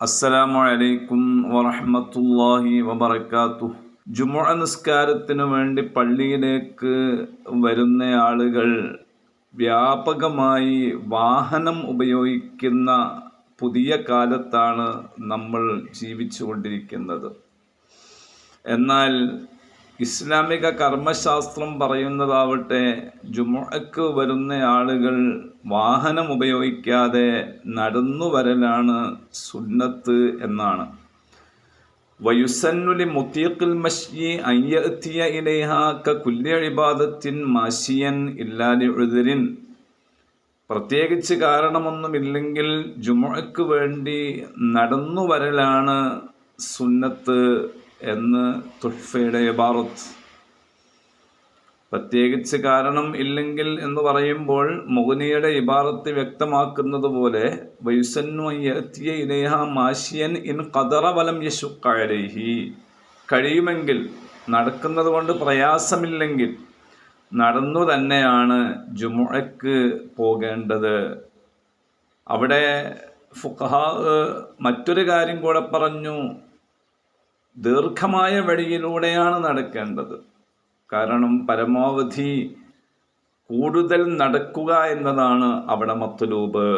അസ്സലാമു അലൈക്കും വറഹ്മത്തുള്ളാഹി വബറകാത്തു. ജുമുഅ നിസ്കാരത്തിനു വേണ്ടി പള്ളിയിലേക്ക് വരുന്ന ആളുകൾ വ്യാപകമായി വാഹനം ഉപയോഗിക്കുന്ന പുതിയ കാലത്താണ് നമ്മൾ ജീവിച്ചു കൊണ്ടിരിക്കുന്നത് എന്നാൽ ഇസ്ലാമിക കർമ്മശാസ്ത്രം പറയുന്നതാവട്ടെ ജുമുഅക്ക് വരുന്ന ആളുകൾ വാഹനം ഉപയോഗിക്കാതെ നടന്നു വരലാണ് സുന്നത്ത് എന്നാണ്. വയുസന്നുലി മുത്തീഖിൽ മഷി അയ്യത്തിയ ഇലൈഹ ക കുല്യ ഇബാദത്തിൻ മാഷിയൻ ഇല്ലാലി ഉഴുതിരിൻ പ്രത്യേകിച്ച് കാരണമൊന്നുമില്ലെങ്കിൽ ജുമുഅക്ക് വേണ്ടി നടന്നു വരലാണ് സുന്നത്ത് എന്ന് തുഹ്ഫയുടെ ഇബാറത്ത് പ്രത്യേകിച്ച് കാരണം ഇല്ലെങ്കിൽ എന്ന് പറയുമ്പോൾ മുഗനിയുടെ ഇബാറത്ത് വ്യക്തമാക്കുന്നത് പോലെ ഇനേഹ മാഷിയൻ ഇൻ കതറ വലം യശുക്കാരേഹി കഴിയുമെങ്കിൽ നടക്കുന്നത് കൊണ്ട് പ്രയാസമില്ലെങ്കിൽ നടന്നു തന്നെയാണ് ജുമുഴക്ക് പോകേണ്ടത്. അവിടെ ഫുഖഹാ മറ്റൊരു കാര്യം കൂടെ പറഞ്ഞു. ദീർഘമായ വഴിയിലൂടെയാണ് നടക്കേണ്ടത്. കാരണം പരമാവധി കൂടുതൽ നടക്കുക എന്നതാണ് അവിടെ മത്തുലൂബ്.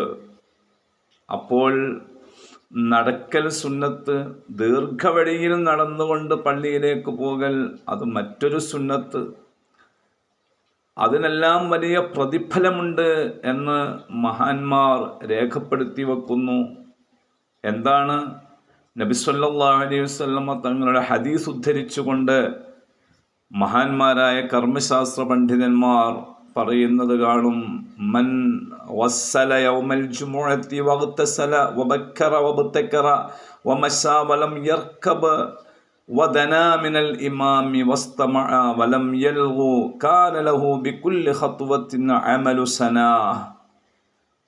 അപ്പോൾ നടക്കൽ സുന്നത്ത് ദീർഘവഴിയിൽ നടന്നുകൊണ്ട് പള്ളിയിലേക്ക് പോകൽ അത് മറ്റൊരു സുന്നത്ത്. അതിനെല്ലാം വലിയ പ്രതിഫലമുണ്ട് എന്ന് മഹാന്മാർ രേഖപ്പെടുത്തി വെക്കുന്നു. എന്താണ്? നബിസ്വല്ലാ അലൈഹി വസ്ലമ തങ്ങളുടെ ഹദീസ് ഉദ്ധരിച്ചുകൊണ്ട് മഹാന്മാരായ കർമ്മശാസ്ത്ര പണ്ഡിതന്മാർ പറയുന്നത് കാണും മൻ വസ്സല യൗമൽ ജുമുഅത്തി വഗ്തസല വബക്കറ വബ്തക്കറ വമശാ വലം യർക്കബ് ودنا من الإمام واستمع ولم يلغو كان له بكل خطوة عمل سنة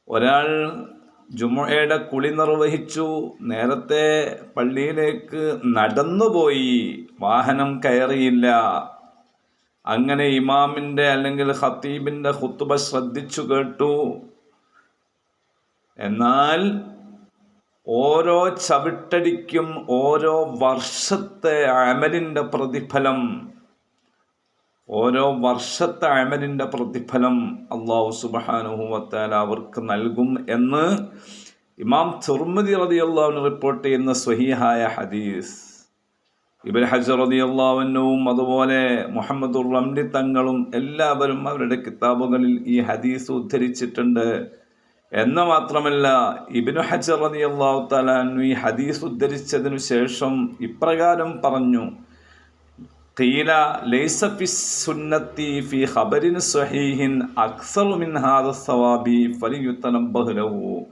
ഒരാൾ ജുമുഅയുടെ കുളി നിർവഹിച്ചു. നേരത്തെ പള്ളിയിലേക്ക് നടന്നുപോയി. വാഹനം കയറിയില്ല. അങ്ങനെ ഇമാമിന്റെ അല്ലെങ്കിൽ ഖത്തീബിന്റെ ഹുത്തുബ ശ്രദ്ധിച്ചു കേട്ടു. എന്നാൽ ഓരോ ചവിട്ടടിക്കും ഓരോ വർഷത്തെ അമലിന്റെ പ്രതിഫലം ഓരോ വർഷത്തെ അമലിന്റെ പ്രതിഫലം അള്ളാഹു സുബാനുഹുവത്താൽ അവർക്ക് നൽകും എന്ന് ഇമാം തുർമതി റതി അള്ളാഹുവിന് റിപ്പോർട്ട് ചെയ്യുന്ന സ്വഹീഹായ ഹദീസ്. ഇബൻ ഹജർ റതി അള്ളാഹുവിനും അതുപോലെ മുഹമ്മദുർ റംലി തങ്ങളും എല്ലാവരും അവരുടെ കിതാബുകളിൽ ഈ ഹദീസ് ഉദ്ധരിച്ചിട്ടുണ്ട്. എന്ന് മാത്രമല്ല ഇബിനു ഹജർ റതി അള്ളാഹു താലാൻ ഈ ഹദീസ് ഉദ്ധരിച്ചതിനു ശേഷം ഇപ്രകാരം പറഞ്ഞു ഖീല ലൈസഫിസുന്നത്തി ഫി ഖബരിൻ സ്വഹീഹിൻ അക്സറു മിൻ ഹാദ സവാബി ഫലിയുത്തനം ബഹുലവു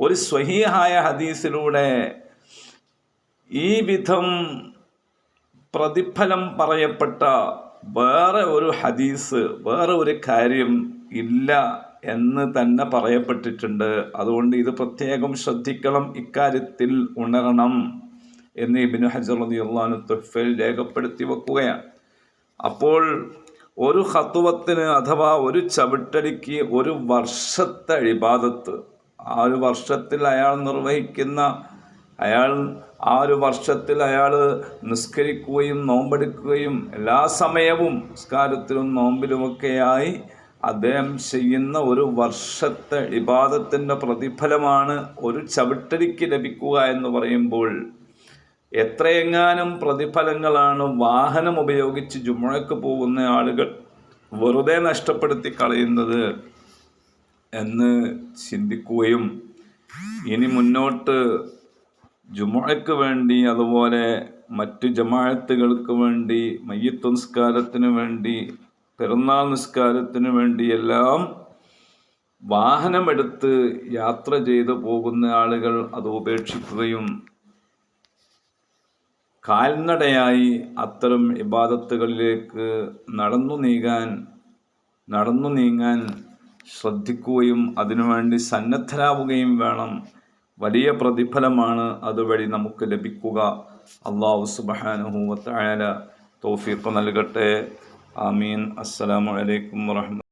ഒരു സ്വഹീഹായ ഹദീസിലൂടെ ഈ വിധം പ്രതിഫലം പറയപ്പെട്ട വേറെ ഒരു ഹദീസ് വേറെ ഒരു കാര്യം ഇല്ല എന്ന് തന്നെ പറയപ്പെട്ടിട്ടുണ്ട്. അതുകൊണ്ട് ഇത് പ്രത്യേകം ശ്രദ്ധിക്കണം. ഇക്കാര്യത്തിൽ ഉണരണം. എന്ന് ഇബിന് ഹജർ അലി അള്ളഹാനു തുഫയിൽ രേഖപ്പെടുത്തി വെക്കുകയാണ്. അപ്പോൾ ഒരു ഹത്തുവത്തിന് അഥവാ ഒരു ചവിട്ടടിക്ക് ഒരു വർഷത്തെ അഴിബാദത്ത് ആ ഒരു വർഷത്തിൽ അയാൾ നിർവഹിക്കുന്ന അയാൾ ആ ഒരു വർഷത്തിൽ അയാൾ നിസ്കരിക്കുകയും നോമ്പെടുക്കുകയും എല്ലാ സമയവും നിസ്കാരത്തിലും നോമ്പിലുമൊക്കെയായി അദ്ദേഹം ചെയ്യുന്ന ഒരു വർഷത്തെ ഇബാദത്തിന്റെ പ്രതിഫലമാണ് ഒരു ചവിട്ടടിക്ക് ലഭിക്കുക എന്ന് പറയുമ്പോൾ എത്രയെങ്ങാനും പ്രതിഫലങ്ങളാണ് വാഹനം ഉപയോഗിച്ച് ജുമുഴക്ക് പോകുന്ന ആളുകൾ വെറുതെ നഷ്ടപ്പെടുത്തി കളയുന്നത് എന്ന് ചിന്തിക്കുകയും ഇനി മുന്നോട്ട് ജുമുഴക്ക് വേണ്ടി അതുപോലെ മറ്റു ജമാഅത്തുകൾക്ക് വേണ്ടി മയ്യത്ത് നിസ്കാരത്തിന് വേണ്ടി പെരുന്നാൾ നിസ്കാരത്തിന് വേണ്ടിയെല്ലാം വാഹനമെടുത്ത് യാത്ര ചെയ്തു പോകുന്ന ആളുകൾ അത് ഉപേക്ഷിക്കുകയും കാൽനടയായി അത്തരം ഇബാദത്തുകളിലേക്ക് നടന്നു നീങ്ങാൻ നടന്നു നീങ്ങാൻ ശ്രദ്ധിക്കുകയും അതിനുവേണ്ടി സന്നദ്ധരാവുകയും വേണം. വലിയ പ്രതിഫലമാണ് അതുവഴി നമുക്ക് ലഭിക്കുക. അള്ളാഹു സുബാനുഹൂവത്തായ തോഫീഖ് നൽകട്ടെ. ആമീൻ. അസ്സലാമലൈക്കും വറഹ്മ